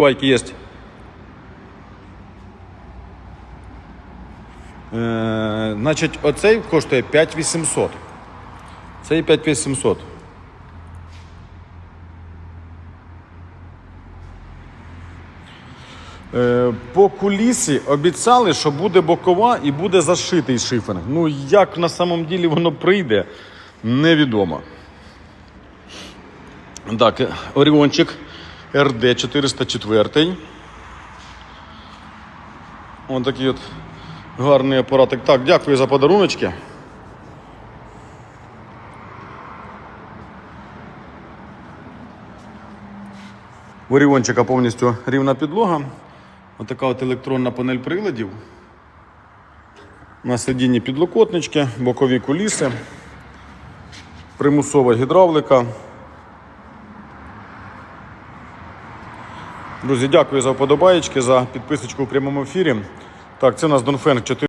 Байки є. Е, значить, оцей коштує 5800. Цей 5800. Е, По кулісі обіцяли, що буде бокова і буде зашитий шифер. Ну, як на самом ділі воно прийде, невідомо. Так, Оріончик РД 404. Ось такий от гарний апаратик. Так, дякую за подаруночки. В Оріончика повністю рівна підлога. Отака от електронна панель приладів. На сидінні підлокотнички, бокові куліси, примусова гідравлика. Друзі, дякую за вподобаєчки, за підписочку у прямому ефірі. Так, це у нас Донфенг 4.